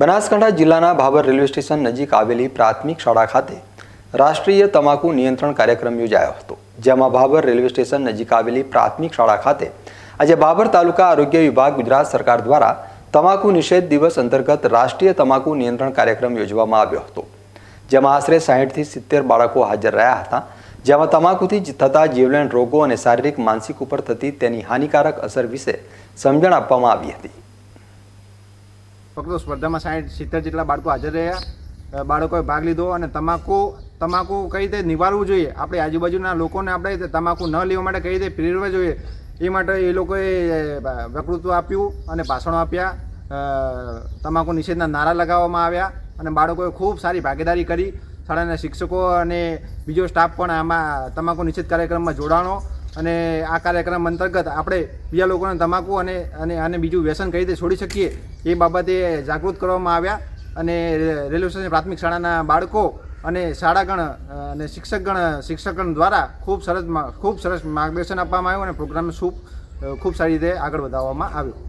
બનાસકાંઠા જિલ્લાના Bhabhar railway station નજીક આવેલી પ્રાથમિક શાળા ખાતે રાષ્ટ્રીય તમાકુ નિયંત્રણ કાર્યક્રમ યોજાયો હતો, જેમાં ભાભર રેલવે સ્ટેશન નજીક આવેલી પ્રાથમિક શાળા ખાતે આજે ભાભર તાલુકા આરોગ્ય વિભાગ ગુજરાત સરકાર દ્વારા તમાકુ નિષેધ દિવસ અંતર્ગત રાષ્ટ્રીય તમાકુ નિયંત્રણ કાર્યક્રમ યોજવામાં આવ્યો હતો, જેમાં આશરે સાહીઠથી સિત્તેર બાળકો હાજર રહ્યા હતા, જેમાં તમાકુથી થતા જીવલેણ રોગો અને શારીરિક માનસિક ઉપર થતી તેની હાનિકારક અસર વિશે સમજણ આપવામાં આવી હતી. ફક્ત સ્પર્ધામાં સાઠ સિત્તેર જેટલા બાળકો હાજર રહ્યા. બાળકોએ ભાગ લીધો અને તમાકુ તમાકુ કઈ રીતે નિવારવું જોઈએ? આપણે આજુબાજુના લોકોને આપણે તમાકુ ન લેવા માટે કઈ રીતે પ્રેરવા જોઈએ? એ માટે એ લોકોએ વકૃત્વ આપ્યું અને ભાષણો આપ્યા. તમાકુ નિષેધના નારા લગાવવામાં આવ્યા અને બાળકોએ ખૂબ સારી ભાગીદારી કરી. શાળાના શિક્ષકો અને બીજો સ્ટાફ પણ આમાં તમાકુ નિષેધ કાર્યક્રમમાં જોડાણો અને આ કાર્યક્રમ અંતર્ગત આપણે બીજા લોકોને તમાકુ અને અને અને બીજું વ્યસન કઈ રીતે છોડી શકીએ એ બાબતે જાગૃત કરવામાં આવ્યા. અને રેલવે સ્ટેશન પ્રાથમિક શાળાના બાળકો અને શાળાગણ અને શિક્ષકગણ શિક્ષકગણ દ્વારા ખૂબ સરસ ખૂબ સરસ માર્ગદર્શન આપવામાં આવ્યું અને પ્રોગ્રામ ખૂબ ખૂબ સારી રીતે આગળ વધારવામાં આવ્યો.